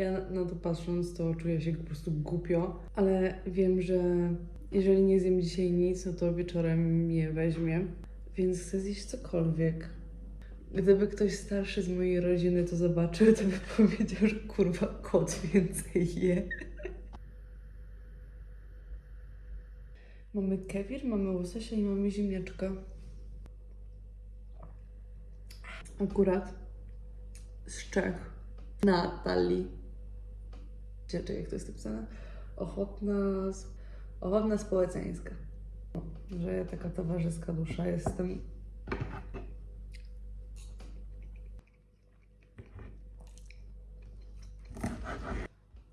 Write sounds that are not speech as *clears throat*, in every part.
Ja na- to patrząc, to czuję się po prostu głupio, ale wiem, że jeżeli nie zjem dzisiaj nic, no to wieczorem mnie weźmie, więc chcę zjeść cokolwiek. Gdyby ktoś starszy z mojej rodziny to zobaczył, to by *laughs* powiedział, że kurwa kot więcej je. Mamy kefir, mamy łososia i mamy ziemniaczka. Akurat z Czech. Natalii. Czekaj, jak to jest napisane? Ochotna, ochotna społeczeńska. Że ja taka towarzyska dusza jestem.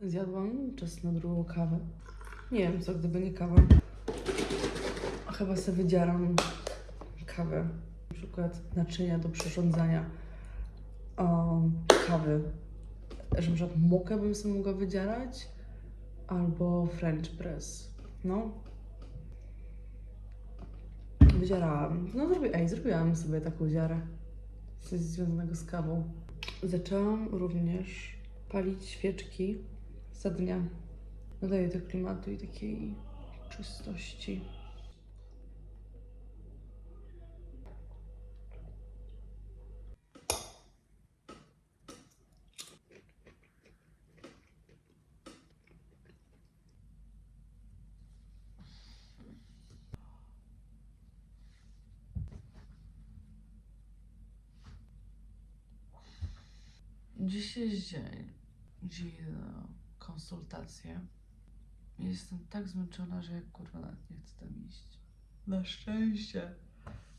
Zjadłam czas na drugą kawę. Nie wiem, co gdyby nie kawa. Chyba sobie wydzieram kawę. Na przykład naczynia do przyrządzania um, kawy. Że na mokę bym sobie mogła wydzierać. Albo French press. No. Wydzierałam. No zrobi, ej, zrobiłam sobie taką dziarę. Coś związanego z kawą. Zaczęłam również palić świeczki za dnia. Nadaje to klimatu i takiej czystości. Dziś jest dzień, gdzie idę na konsultację. Jestem tak zmęczona, że jak kurwa nawet nie chcę tam iść. Na szczęście.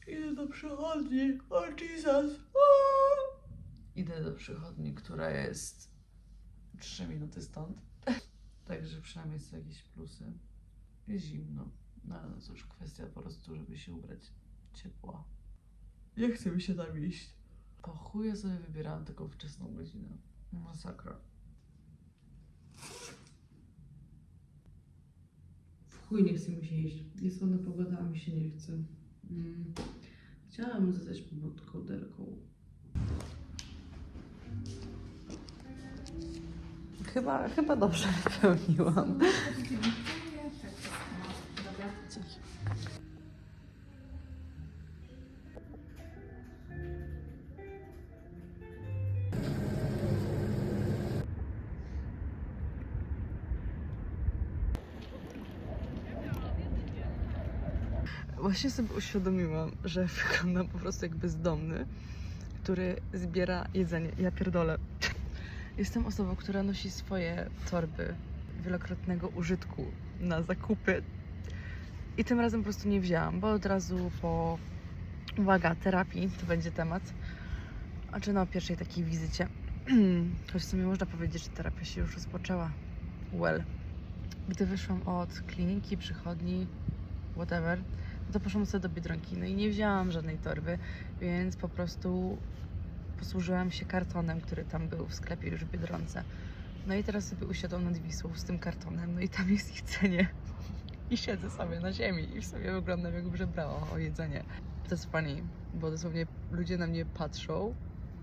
Idę do przychodni. O Jesus. Aaa! Idę do przychodni, która jest 3 minuty stąd. Także przynajmniej są jakieś plusy. Jest zimno. No ale no cóż, kwestia po prostu, żeby się ubrać ciepło. Nie chce mi się tam iść. Po chuja sobie wybierałam taką wczesną godzinę. Masakra. W chuj nie chce mi się iść. Jest ładna pogoda, a mi się nie chce. Mm. Chciałam zostać pod kołderką. Chyba, chyba dobrze *laughs* wypełniłam. Właśnie sobie uświadomiłam, że *laughs* wyglądam po prostu jak bezdomny, który zbiera jedzenie. Ja pierdolę. Jestem osobą, która nosi swoje torby wielokrotnego użytku na zakupy. I tym razem po prostu nie wzięłam, bo od razu po, uwaga, terapii to będzie temat. A czy na pierwszej takiej wizycie. *clears throat* Choć w sumie można powiedzieć, że terapia się już rozpoczęła. Well. Gdy wyszłam od kliniki, przychodni, whatever, no to poszłam sobie do Biedronki. No i nie wzięłam żadnej torby, więc po prostu posłużyłam się kartonem, który tam był w sklepie już w Biedronce. No i teraz sobie usiadłam nad Wisłą z tym kartonem, no i tam jest jedzenie. I siedzę sobie na ziemi i w sobie wyglądam jakbym żebrała o jedzenie. To jest funny, bo dosłownie ludzie na mnie patrzą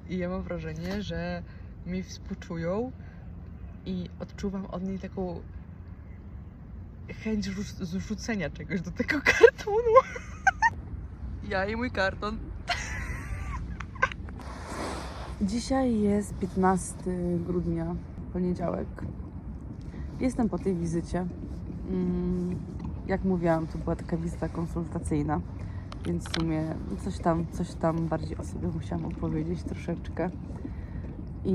i ja mam wrażenie, że mi współczują i odczuwam od niej taką chęć rzu- zrzucenia czegoś do tego kartonu. *laughs* Ja i mój karton. *laughs* Dzisiaj jest 15 grudnia, poniedziałek. Jestem po tej wizycie. Mm, Jak mówiłam, to była taka wizyta konsultacyjna, więc w sumie coś tam, coś tam bardziej o sobie musiałam opowiedzieć troszeczkę. I,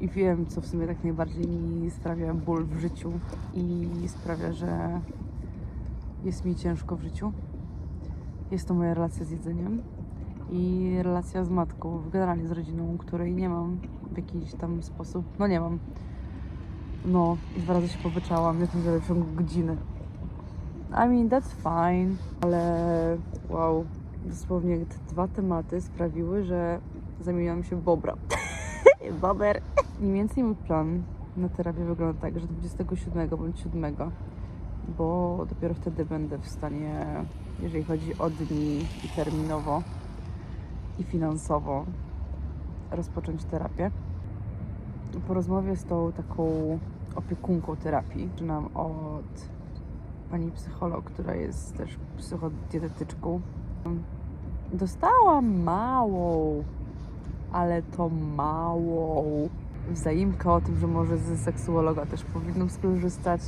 I wiem, co w sumie tak najbardziej mi sprawia ból w życiu i sprawia, że jest mi ciężko w życiu. Jest to moja relacja z jedzeniem i relacja z matką, generalnie z rodziną, której nie mam w jakiś tam sposób. No nie mam. No, i dwa razy się pobyczałam, nie wiem, w ciągu godziny. I mean, that's fine, ale wow, dosłownie te dwa tematy sprawiły, że zamieniłam się w bobra. *laughs* Bober. Mniej więcej mój plan na terapię wygląda tak, że 27 bądź 7, bo dopiero wtedy będę w stanie, jeżeli chodzi o dni i terminowo i finansowo, rozpocząć terapię. po rozmowie z tą taką opiekunką terapii, zaczynam od pani psycholog, która jest też psychodietetyczką. Dostałam małą, ale to małą wzaimkę o tym, że może ze seksuologa też powinnam skorzystać.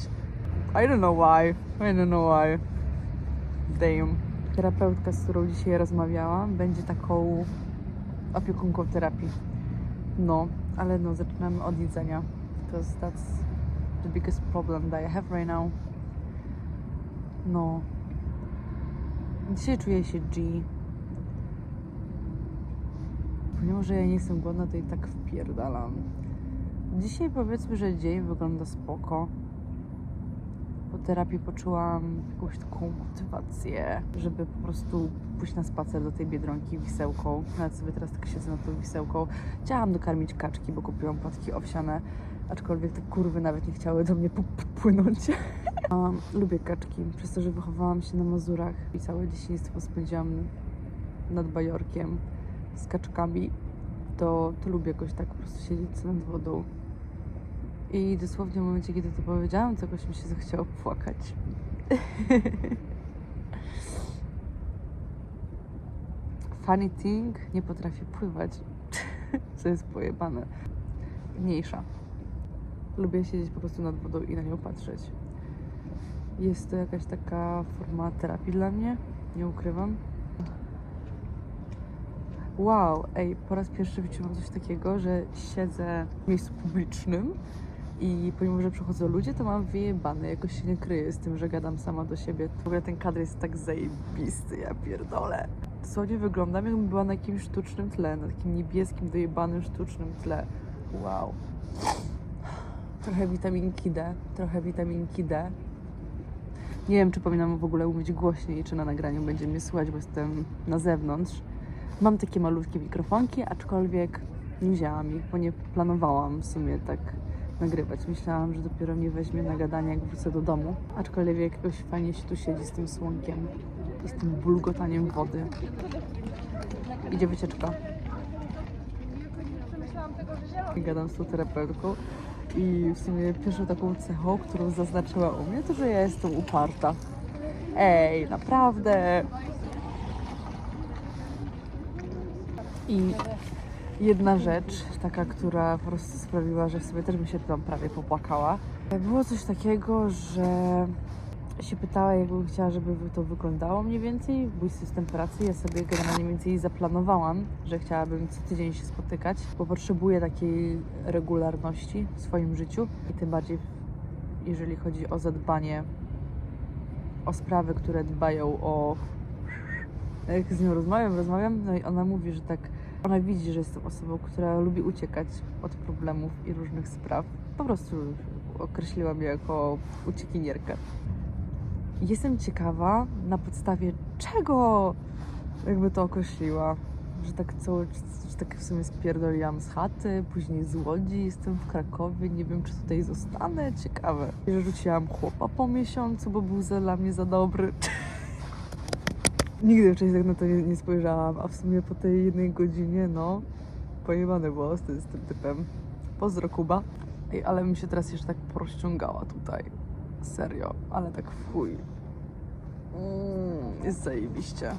I don't know why. I don't know why. Damn. Terapeutka, z którą dzisiaj rozmawiałam, będzie taką opiekunką terapii. No, ale no, zaczynamy od jedzenia. Because that's the biggest problem that I have right now. No. Dzisiaj czuję się G. Pomimo, że ja nie jestem głodna, to i tak wpierdalam. Dzisiaj powiedzmy, że dzień wygląda spoko. Po terapii poczułam jakąś taką motywację, żeby po prostu pójść na spacer do tej Biedronki wisełką. Nawet sobie teraz tak siedzę nad tą wisełką. Chciałam dokarmić kaczki, bo kupiłam płatki owsiane, aczkolwiek te kurwy nawet nie chciały do mnie płynąć. *laughs* Lubię kaczki, przez to, że wychowałam się na Mazurach i całe dzieciństwo spędziłam nad Bajorkiem z kaczkami, to, to lubię jakoś tak po prostu siedzieć nad wodą. I dosłownie w momencie, kiedy to powiedziałam, jakoś mi się zachciało płakać. *laughs* Funny thing, nie potrafię pływać, *laughs* co jest pojebane. Mniejsza. Lubię siedzieć po prostu nad wodą i na nią patrzeć. Jest to jakaś taka forma terapii dla mnie, nie ukrywam. Wow, ej, po raz pierwszy wyczułam coś takiego, że siedzę w miejscu publicznym i pomimo, że przychodzą ludzie, to mam wyjebane, jakoś się nie kryję z tym, że gadam sama do siebie. W ogóle ten kadr jest tak zajebisty, ja pierdolę. Dosłownie wyglądam, jakbym była na jakimś sztucznym tle, na takim niebieskim, dojebanym sztucznym tle. Wow. Trochę witaminki D, trochę witaminki D. Nie wiem, czy powinnam w ogóle mówić głośniej, czy na nagraniu będzie mnie słychać, bo jestem na zewnątrz. Mam takie malutkie mikrofonki, aczkolwiek nie wzięłam ich, bo nie planowałam w sumie tak nagrywać. Myślałam, że dopiero mnie weźmie na gadanie, jak wrócę do domu. Aczkolwiek jakoś fajnie się tu siedzi z tym słonkiem i z tym bulgotaniem wody. Idzie wycieczka. Gadam z tą terapeutką i w sumie pierwszą taką cechą, którą zaznaczyła u mnie, to że ja jestem uparta. Ej, naprawdę. I jedna rzecz, taka, która po prostu sprawiła, że w sobie też bym się tam prawie popłakała. Było coś takiego, że się pytała, jakbym chciała, żeby to wyglądało mniej więcej, mój system pracy. Ja sobie generalnie mniej więcej zaplanowałam, że chciałabym co tydzień się spotykać, bo potrzebuję takiej regularności w swoim życiu i tym bardziej, jeżeli chodzi o zadbanie o sprawy, które dbają o jak z nią rozmawiam, rozmawiam, no i ona mówi, że tak, ona widzi, że jestem osobą, która lubi uciekać od problemów i różnych spraw. Po prostu określiła mnie jako uciekinierkę. Jestem ciekawa, na podstawie czego jakby to określiła, że tak cały, że tak w sumie spierdoliłam z chaty, później z Łodzi, jestem w Krakowie, nie wiem czy tutaj zostanę, ciekawe. I że rzuciłam chłopa po miesiącu, bo był dla mnie za dobry. *laughs* Nigdy wcześniej tak na to nie, nie spojrzałam, a w sumie po tej jednej godzinie, no, pojebany było z tym, z tym typem. Pozdro Kuba. Ej, ale mi się teraz jeszcze tak porozciągała tutaj. Serio, ale tak chuj. Mm, jest zajebiście.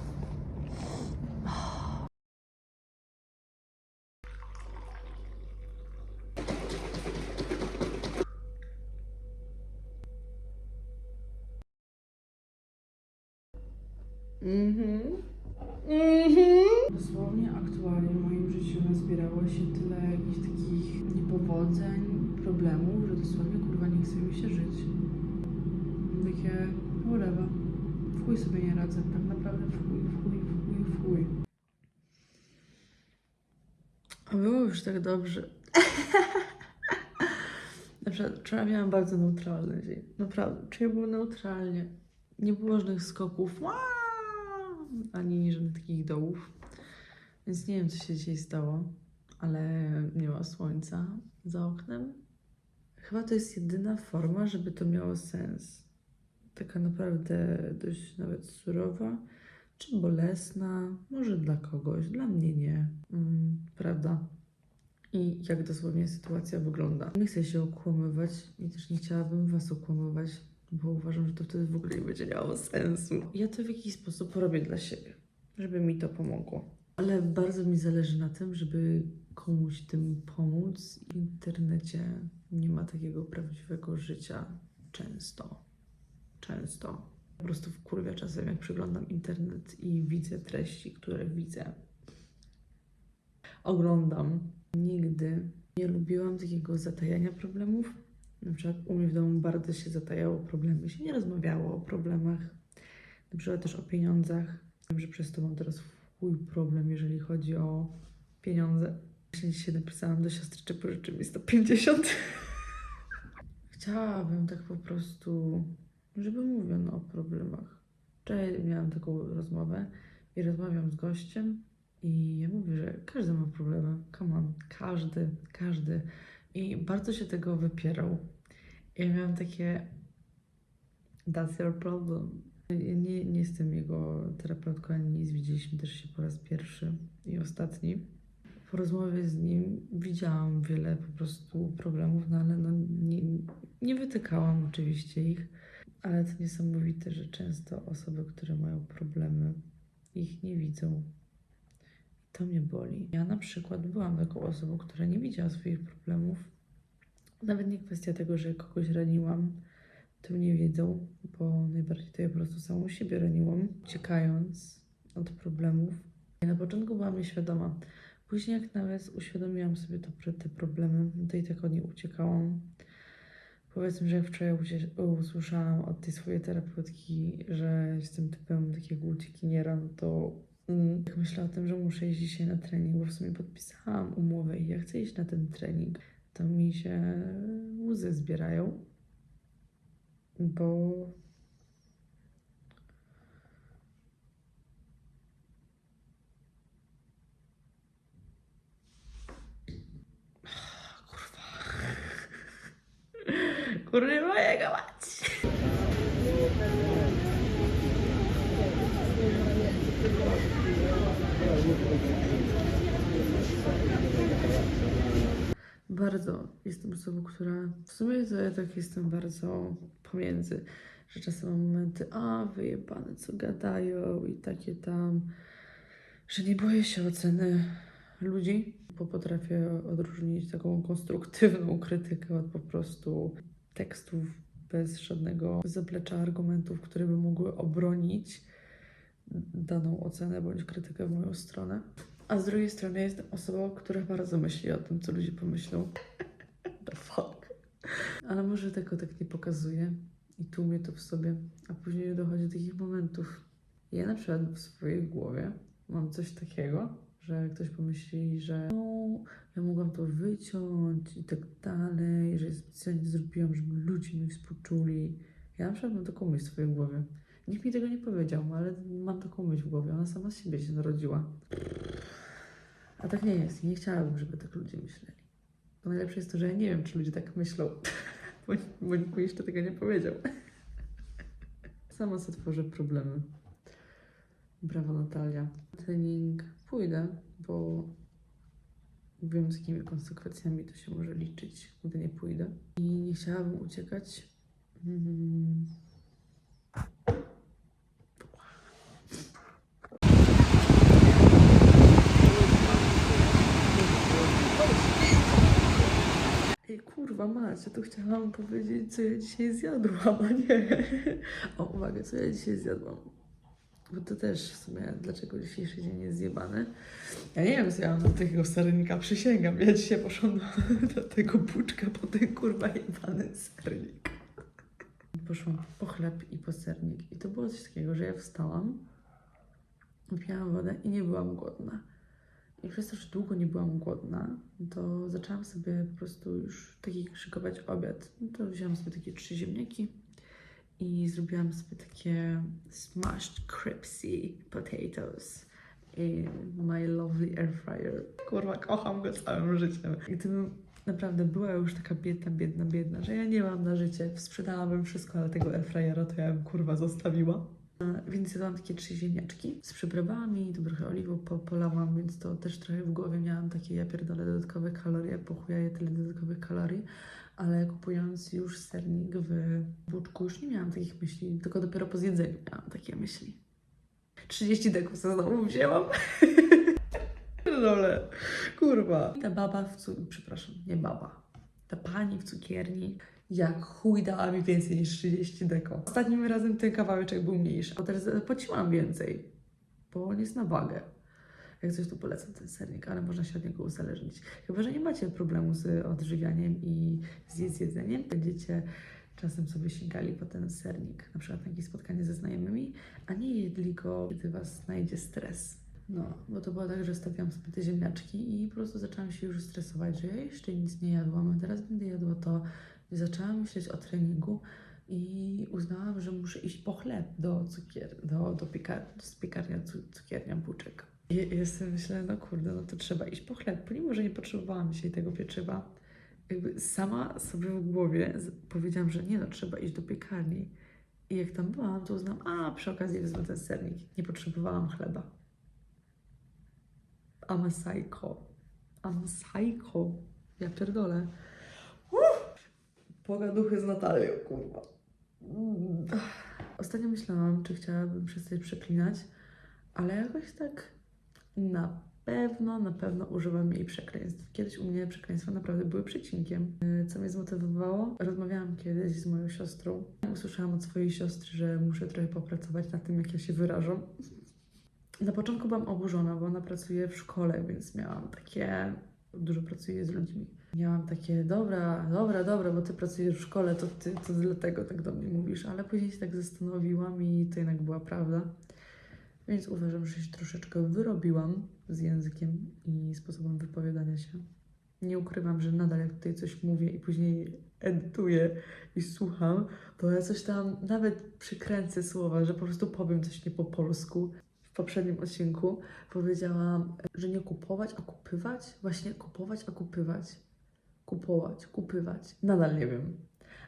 Mhm. Mhm. Dosłownie aktualnie w moim życiu nazbierało się tyle jakichś takich niepowodzeń, problemów, że dosłownie kurwa nie chce mi się żyć. Takie whatever. W chuj sobie nie radzę, tak naprawdę w chuj, w chuj, w chuj, w chuj. A było już tak dobrze. Na przykład wczoraj miałam bardzo neutralny dzień. Naprawdę, czuję było neutralnie. Nie było żadnych skoków, "Ła!" Ani żadnych takich dołów. Więc nie wiem, co się dzisiaj stało, ale nie ma słońca za oknem. Chyba to jest jedyna forma, żeby to miało sens. Taka naprawdę dość nawet surowa, czy bolesna, może dla kogoś, dla mnie nie. Mm, prawda? i jak dosłownie sytuacja wygląda. Nie chcę się okłamywać i też nie chciałabym Was okłamywać, bo uważam, że to wtedy w ogóle nie będzie miało sensu. Ja to w jakiś sposób robię dla siebie, żeby mi to pomogło. Ale bardzo mi zależy na tym, żeby komuś tym pomóc. W internecie nie ma takiego prawdziwego życia często. Często. Po prostu wkurwia czasem, jak przeglądam internet i widzę treści, które widzę. Oglądam. Nigdy nie lubiłam takiego zatajania problemów. Na przykład u mnie w domu bardzo się zatajało problemy, się nie rozmawiało o problemach, na przykład też o pieniądzach. Wiem, że przez to mam teraz chuj problem, jeżeli chodzi o pieniądze. Właśnie dzisiaj napisałam do siostry, czy pożyczy mi 150. *laughs* Chciałabym tak po prostu, żeby mówiono o problemach. Wczoraj miałam taką rozmowę i rozmawiam z gościem i ja mówię, że każdy ma problemy. Come on, każdy, każdy. I bardzo się tego wypierał. I ja miałam takie That's your problem. Ja nie, nie jestem jego terapeutką, ani nic. Widzieliśmy też się po raz pierwszy i ostatni. Po rozmowie z nim widziałam wiele po prostu problemów, no ale no nie, nie wytykałam oczywiście ich. Ale to niesamowite, że często osoby, które mają problemy, ich nie widzą. To mnie boli. Ja na przykład byłam taką osobą, która nie widziała swoich problemów. Nawet nie kwestia tego, że kogoś raniłam, to nie wiedzą, bo najbardziej to ja po prostu samą siebie raniłam, uciekając od problemów. Ja na początku byłam nieświadoma. Później jak nawet uświadomiłam sobie to, te problemy, to i tak od nich uciekałam. Powiedzmy, że jak wczoraj usłyszałam od tej swojej terapeutki, że jestem typem takiego uciekiniera, no to mm, jak myślę o tym, że muszę iść dzisiaj na trening, bo w sumie podpisałam umowę i ja chcę iść na ten trening, to mi się łzy zbierają, bo kurwa. *laughs* Kurwa jego mać Bardzo jestem osobą, która w sumie to ja tak jestem bardzo pomiędzy, że czasem mam momenty, a wyjebane co gadają i takie tam, że nie boję się oceny ludzi, bo potrafię odróżnić taką konstruktywną krytykę od po prostu tekstów bez żadnego zaplecza argumentów, które by mogły obronić daną ocenę bądź krytykę w moją stronę. A z drugiej strony jestem osobą, która bardzo myśli o tym, co ludzie pomyślą. *laughs* The fuck. Ale może tego tak nie pokazuje i tłumię to w sobie, a później dochodzi do takich momentów. Ja na przykład w swojej głowie mam coś takiego, że ktoś pomyśli, że no, ja mogłam to wyciąć i tak dalej, że specjalnie zrobiłam, żeby ludzie mi współczuli. Ja na przykład mam taką myśl w swojej głowie. Nikt mi tego nie powiedział, ale mam taką myśl w głowie. Ona sama z siebie się narodziła. A tak nie jest. Nie chciałabym, żeby tak ludzie myśleli. Bo najlepsze jest to, że ja nie wiem, czy ludzie tak myślą, *laughs* bo, bo nikt mi jeszcze tego nie powiedział. *laughs* Sama sobie tworzę problemy. Brawo Natalia. Trening pójdę, bo wiem z jakimi konsekwencjami to się może liczyć, gdy nie pójdę. I nie chciałabym uciekać. Mm. Ej, kurwa ja tu chciałam powiedzieć, co ja dzisiaj zjadłam, a nie. O, uwaga, co ja dzisiaj zjadłam. Bo to też w sumie, dlaczego dzisiejszy dzień jest zjebany. Ja nie wiem, co ja mam do takiego sernika, przysięgam. Ja dzisiaj poszłam do, do tego puczka po ten kurwa jebany sernik. Poszłam po chleb i po sernik. I to było coś takiego, że ja wstałam, wypiłam wodę i nie byłam głodna. I przez to, że długo nie byłam głodna, to zaczęłam sobie po prostu już taki szykować obiad. No to wzięłam sobie takie trzy ziemniaki i zrobiłam sobie takie smashed crispy potatoes in my lovely air fryer. Kurwa, kocham go całym życiem. I gdybym naprawdę była już taka biedna, biedna, biedna, że ja nie mam na życie, sprzedałabym wszystko, ale tego air fryera to ja bym kurwa zostawiła. E, Więc zjadłam takie trzy ziemniaczki z przyprawami, to trochę oliwą po, polałam, więc to też trochę w głowie miałam takie, ja pierdolę dodatkowe kalorie, pochujaję tyle dodatkowych kalorii, ale kupując już sernik w buczku już nie miałam takich myśli, tylko dopiero po zjedzeniu miałam takie myśli. 30 deków sobie znowu wzięłam. *laughs* Pierdolę, kurwa. Ta baba w cu... przepraszam, nie baba, ta pani w cukierni jak chuj dała mi więcej niż 30 deko. Ostatnim razem ten kawałeczek był mniejszy, a teraz płaciłam więcej, bo on jest na wagę. Jak coś, to polecam ten sernik, ale można się od niego uzależnić. Chyba, że nie macie problemu z odżywianiem i z jedzeniem, będziecie czasem sobie sięgali po ten sernik, na przykład na jakieś spotkanie ze znajomymi, a nie jedli go, kiedy was znajdzie stres. No, bo to było tak, że stawiałam sobie te ziemniaczki i po prostu zaczęłam się już stresować, że ja jeszcze nic nie jadłam, a teraz będę jadła to. I zaczęłam myśleć o treningu i uznałam, że muszę iść po chleb do cukier, do, do, piekar, do piekarnia cu, cukiernia Buczek. I sobie myślę, no kurde, no to trzeba iść po chleb, pomimo, że nie potrzebowałam dzisiaj tego pieczywa. Jakby sama sobie w głowie z- powiedziałam, że nie no, trzeba iść do piekarni. I jak tam byłam, to uznałam, a przy okazji wezmę ten sernik. Nie potrzebowałam chleba. I'm a a. Ja pierdolę. Pogaduchy z Natalią, kurwa. Ostatnio myślałam, czy chciałabym przestać przeklinać, ale jakoś tak na pewno, na pewno używam mniej przekleństw. Kiedyś u mnie przekleństwa naprawdę były przecinkiem. Yy, Co mnie zmotywowało? Rozmawiałam kiedyś z moją siostrą. Usłyszałam od swojej siostry, że muszę trochę popracować nad tym, jak ja się wyrażam. Na początku byłam oburzona, bo ona pracuje w szkole, więc miałam takie. Dużo pracuje z ludźmi. Miałam takie, dobra, dobra, dobra, bo ty pracujesz w szkole, to ty to dlatego tak do mnie mówisz, ale później się tak zastanowiłam i to jednak była prawda. Więc uważam, że się troszeczkę wyrobiłam z językiem i sposobem wypowiadania się. Nie ukrywam, że nadal jak tutaj coś mówię i później edytuję i słucham, to ja coś tam nawet przykręcę słowa, że po prostu powiem coś nie po polsku. W poprzednim odcinku powiedziałam, że nie kupować, a kupywać. Właśnie kupować, a kupywać. Kupować, kupywać. Nadal nie wiem.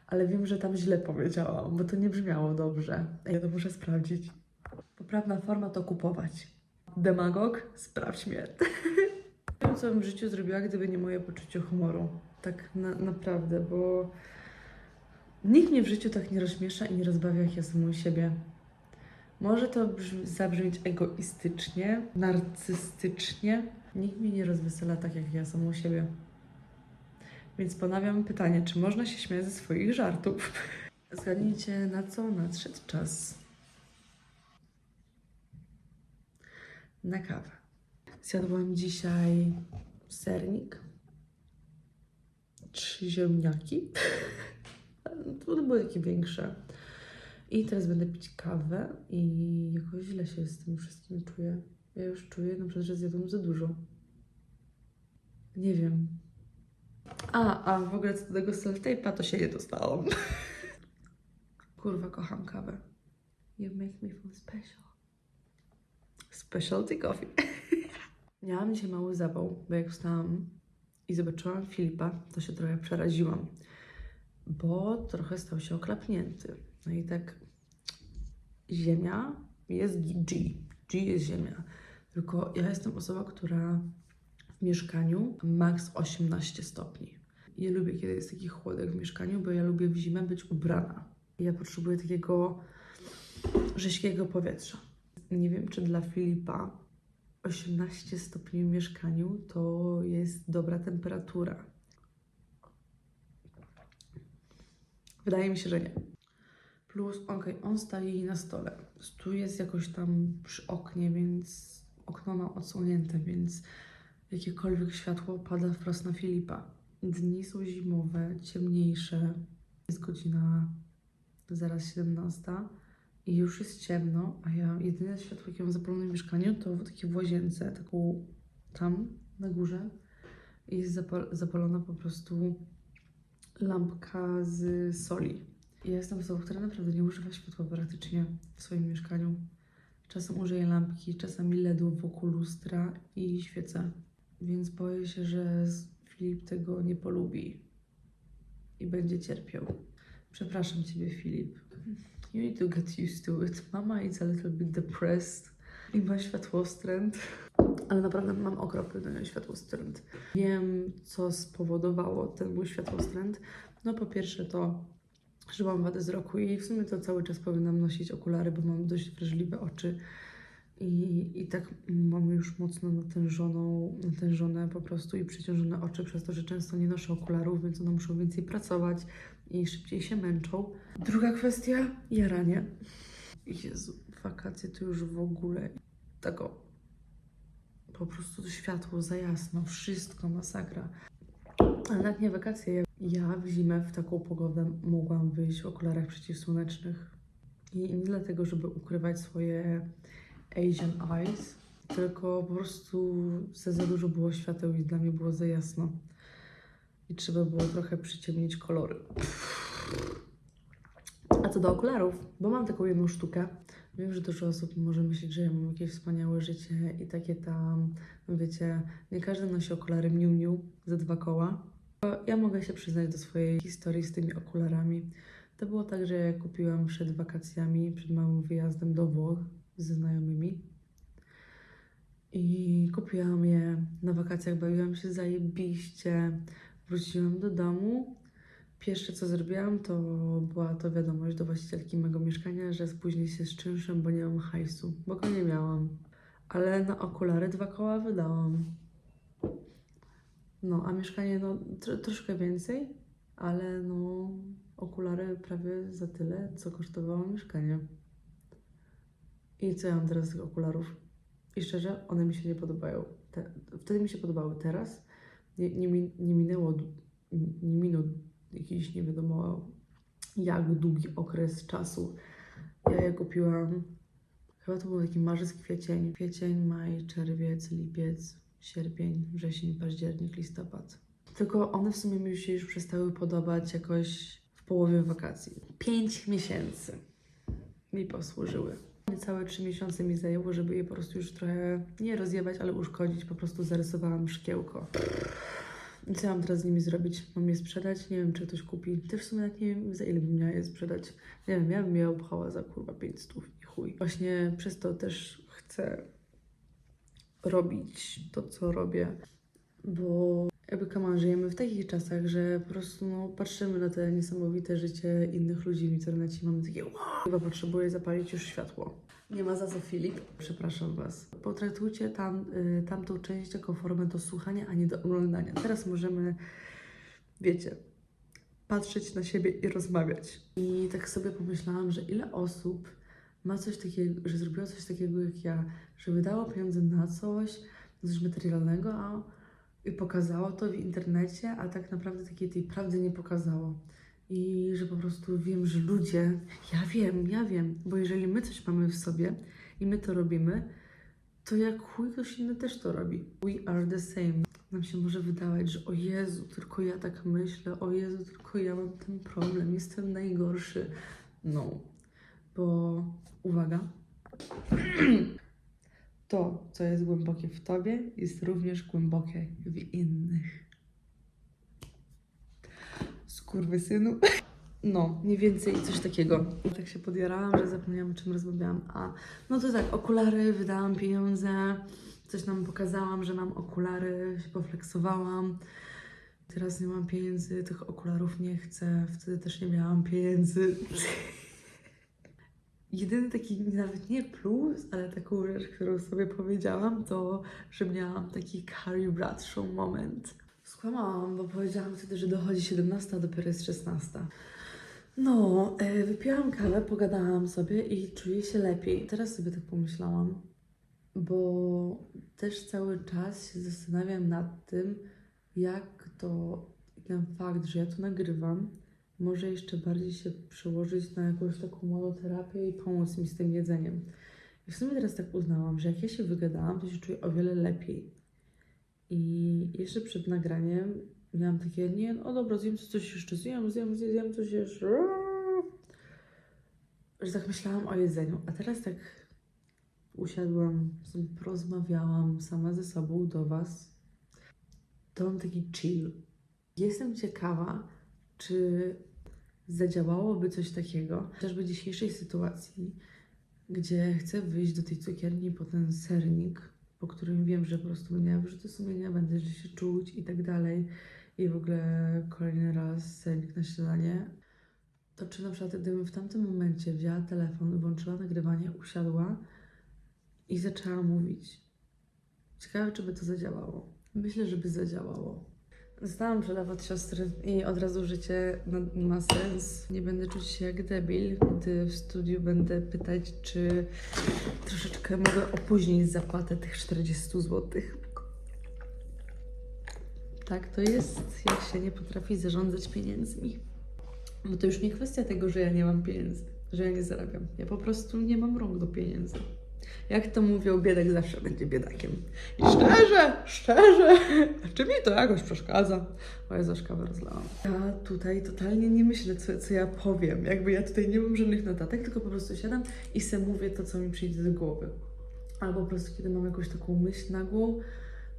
Ale wiem, że tam źle powiedziałam, bo to nie brzmiało dobrze. Ja to muszę sprawdzić. Poprawna forma to kupować. Demagog? Sprawdź mnie. Nie *laughs* wiem, co bym w życiu zrobiła, gdyby nie moje poczucie humoru. Tak na, naprawdę, bo nikt mnie w życiu tak nie rozśmiesza i nie rozbawia jak ja samą siebie. Może to brzmi, zabrzmieć egoistycznie, narcystycznie. Nikt mnie nie rozwesela tak jak ja samą siebie. Więc ponawiam pytanie, czy można się śmiać ze swoich żartów? *laughs* Zgadnijcie, na co nadszedł czas. Na kawę. Zjadłam dzisiaj sernik, trzy ziemniaki. *laughs* To były takie większe. I teraz będę pić kawę i jakoś źle się z tym wszystkim czuję. Ja już czuję na przykład, że zjadłam za dużo. Nie wiem. A, a w ogóle co do tego self-tape'a, to się nie dostałam. *laughs* Kurwa, kocham kawę. You make me feel special. Specialty coffee. *laughs* Miałam dzisiaj mały zawał, bo jak wstałam i zobaczyłam Filipa, to się trochę przeraziłam, bo trochę stał się oklapnięty. No i tak ziemia jest G. G jest ziemia. Tylko ja jestem osoba, która w mieszkaniu max 18 stopni. Ja lubię, kiedy jest taki chłodek w mieszkaniu, bo ja lubię w zimę być ubrana. Ja potrzebuję takiego rześkiego powietrza. Nie wiem, czy dla Filipa 18 stopni w mieszkaniu to jest dobra temperatura. Wydaje mi się, że nie. Plus, okej, on stoi na stole. Tu jest jakoś tam przy oknie, więc okno ma odsłonięte, więc jakiekolwiek światło pada wprost na Filipa. Dni są zimowe, ciemniejsze. Jest godzina zaraz 17 i już jest ciemno, a ja jedyne światło, jakie mam zapalone w mieszkaniu, to takie w łazience, taką tam na górze. Jest zapal- zapalona po prostu lampka z soli. Ja jestem osobą, która naprawdę nie używa światła praktycznie w swoim mieszkaniu. Czasem użyję lampki, czasami LEDów wokół lustra i świecę. Więc boję się, że Filip tego nie polubi i będzie cierpiał. Przepraszam Ciebie, Filip. You need to get used to it. Mama is a little bit depressed i ma światłostręt. Ale naprawdę mam okropny światłostręt. Wiem, co spowodowało ten mój światłostręt. No po pierwsze to, że mam wadę wzroku i w sumie to cały czas powinnam nosić okulary, bo mam dość wrażliwe oczy. I, I tak mam już mocno natężoną, natężone po prostu i przeciążone oczy przez to, że często nie noszę okularów, więc one muszą więcej pracować i szybciej się męczą. Druga kwestia, jaranie. Jezu, wakacje to już w ogóle tego po prostu światło za jasno, wszystko, masakra. Ale nawet nie wakacje. Ja w zimę w taką pogodę mogłam wyjść w okularach przeciwsłonecznych. I nie dlatego, żeby ukrywać swoje Asian eyes, tylko po prostu za, za dużo było świateł i dla mnie było za jasno. I trzeba było trochę przyciemnić kolory. A co do okularów, bo mam taką jedną sztukę. Wiem, że dużo osób może myśleć, że ja mam jakieś wspaniałe życie i takie tam, no wiecie, nie każdy nosi okulary miu-miu za dwa koła. Ja mogę się przyznać do swojej historii z tymi okularami. To było tak, że kupiłam przed wakacjami, przed małym wyjazdem do Włoch ze znajomymi. I kupiłam je na wakacjach, bawiłam się zajebiście. Wróciłam do domu. Pierwsze co zrobiłam, to była to wiadomość do właścicielki mego mieszkania, że spóźnię się z czynszem, bo nie mam hajsu, bo go nie miałam. Ale na okulary dwa koła wydałam. No, a mieszkanie no tr- troszkę więcej, ale no okulary prawie za tyle, co kosztowało mieszkanie. I co ja mam teraz z tych okularów? I szczerze, one mi się nie podobają. Te, wtedy mi się podobały, teraz nie, nie, nie minęło, nie minął jakiś nie wiadomo jak długi okres czasu. Ja je kupiłam, chyba to był taki marzec, kwiecień, kwiecień, maj, czerwiec, lipiec, sierpień, wrzesień, październik, listopad. Tylko one w sumie mi się już przestały podobać jakoś w połowie wakacji. Pięć miesięcy mi posłużyły. Niecałe trzy miesiące mi zajęło, żeby je po prostu już trochę nie rozjebać, ale uszkodzić. Po prostu zarysowałam szkiełko. I co mam teraz z nimi zrobić? Mam je sprzedać? Nie wiem, czy ktoś kupi. Też w sumie nawet nie wiem, za ile bym miała je sprzedać. Nie wiem, ja bym je obchała za kurwa 500 i chuj. Właśnie przez to też chcę robić to, co robię, bo jakby kaman, żyjemy w takich czasach, że po prostu no, patrzymy na te niesamowite życie innych ludzi w internecie i mamy takie chyba potrzebuję zapalić już światło. Nie ma za co Filip. Przepraszam Was. Potraktujcie tam, y, tamtą część jako formę do słuchania, a nie do oglądania. Teraz możemy, wiecie, patrzeć na siebie i rozmawiać. I tak sobie pomyślałam, że ile osób ma coś takiego, że zrobiło coś takiego jak ja, że wydało pieniądze na coś, na coś materialnego, a i pokazało to w internecie, a tak naprawdę takiej tej prawdy nie pokazało. I że po prostu wiem, że ludzie, ja wiem, ja wiem, bo jeżeli my coś mamy w sobie i my to robimy, to jak chuj ktoś inny też to robi. We are the same. Nam się może wydawać, że o Jezu, tylko ja tak myślę, o Jezu, tylko ja mam ten problem, jestem najgorszy. No, bo uwaga, *clears throat* to, co jest głębokie w tobie, jest również głębokie w innych. Skurwysynu. *laughs* No, mniej więcej coś takiego. Tak się podjarałam, że zapomniałam, o czym rozmawiałam. A, no to tak, okulary, wydałam pieniądze, coś tam pokazałam, że mam okulary, się pofleksowałam. Teraz nie mam pieniędzy, tych okularów nie chcę, wtedy też nie miałam pieniędzy. *laughs* Jedyny taki nawet nie plus, ale taką rzecz, którą sobie powiedziałam, to, że miałam taki Carrie Bradshaw moment. Skłamałam, bo powiedziałam wtedy, że dochodzi 17, a dopiero jest 16. No, e, wypiłam kawę, pogadałam sobie i czuję się lepiej. Teraz sobie tak pomyślałam, bo też cały czas się zastanawiam nad tym, jak to ten fakt, że ja to nagrywam, może jeszcze bardziej się przełożyć na jakąś taką monoterapię i pomóc mi z tym jedzeniem. I w sumie teraz tak uznałam, że jak ja się wygadałam, to się czuję o wiele lepiej. I jeszcze przed nagraniem miałam takie, nie, no dobra, zjem coś jeszcze, zjem, zjem, zjem, coś jeszcze. Że tak myślałam o jedzeniu. A teraz tak usiadłam, porozmawiałam sama ze sobą do Was. To mam taki chill. Jestem ciekawa, czy zadziałałoby coś takiego, chociażby w dzisiejszej sytuacji, gdzie chcę wyjść do tej cukierni po ten sernik, po którym wiem, że po prostu będę miała wyrzuty sumienia, będę źle się czuć i tak dalej. I w ogóle kolejny raz sernik na śniadanie. To czy na przykład gdybym w tamtym momencie wzięła telefon, włączyła nagrywanie, usiadła i zaczęła mówić. Ciekawe, czy by to zadziałało. Myślę, że by zadziałało. Przelew od siostry i od razu życie ma sens. Nie będę czuć się jak debil, gdy w studiu będę pytać, czy troszeczkę mogę opóźnić zapłatę tych 40 zł. Tak to jest, jak się nie potrafi zarządzać pieniędzmi. Bo to już nie kwestia tego, że ja nie mam pieniędzy, że ja nie zarabiam. Ja po prostu nie mam rąk do pieniędzy. Jak to mówią, biedak zawsze będzie biedakiem. I szczerze, szczerze, czy mi to jakoś przeszkadza? Moja zaszkawę rozlałam. Ja tutaj totalnie nie myślę, co, co ja powiem. Jakby ja tutaj nie mam żadnych notatek, tylko po prostu siadam i se mówię to, co mi przyjdzie do głowy. Albo po prostu, kiedy mam jakąś taką myśl nagłą,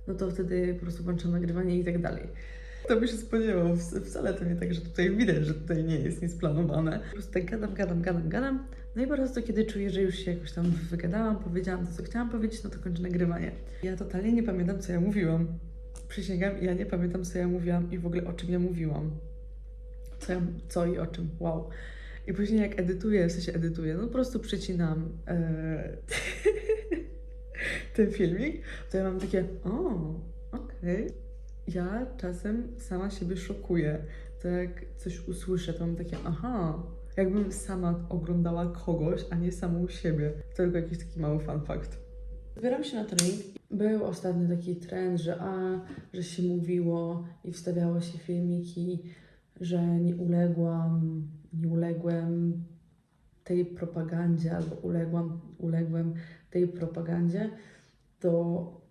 no to wtedy po prostu włączam nagrywanie i tak dalej. To by się spodziewało. Wc- Wcale to nie tak, że tutaj widać, że tutaj nie jest nic planowane. Po prostu tak gadam, gadam, gadam, gadam. No i po prostu kiedy czuję, że już się jakoś tam wygadałam, powiedziałam to, co chciałam powiedzieć, no to kończę nagrywanie. Ja totalnie nie pamiętam, co ja mówiłam. Przysięgam, ja nie pamiętam, co ja mówiłam i w ogóle o czym ja mówiłam. Co, ja, co i o czym. Wow. I później jak edytuję, w sensie edytuję, no po prostu przycinam e, *laughs* ten filmik, to ja mam takie, o, okej. Ja czasem sama siebie szokuję. To jak coś usłyszę, to mam takie, aha, jakbym sama oglądała kogoś, a nie samą siebie. Tylko jakiś taki mały fun fact. Wybieram się na trening. Był ostatnio taki trend, że a, że się mówiło i wstawiało się filmiki, że nie uległam, nie uległem tej propagandzie albo uległam, uległem tej propagandzie, to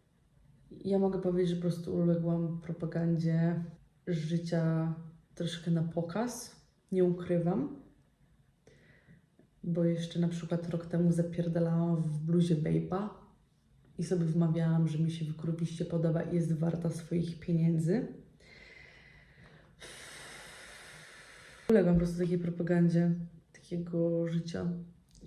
ja mogę powiedzieć, że po prostu uległam propagandzie życia troszkę na pokaz. Nie ukrywam. Bo jeszcze na przykład rok temu zapierdalałam w bluzie Bape'a i sobie wmawiałam, że mi się wykurwiście podoba i jest warta swoich pieniędzy. Uległam po prostu takiej propagandzie takiego życia.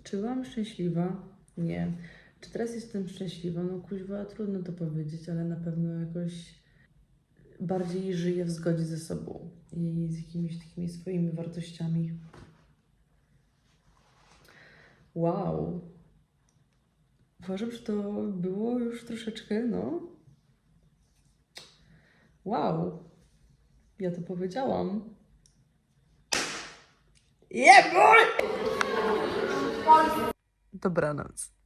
Czy byłam szczęśliwa? Nie. Czy teraz jestem szczęśliwa? No kuźwa, trudno to powiedzieć, ale na pewno jakoś bardziej żyję w zgodzie ze sobą i z jakimiś takimi swoimi wartościami. Wow. Uważam, że to było już troszeczkę, no. Wow. Ja to powiedziałam. Yeah, boy! Dobranoc.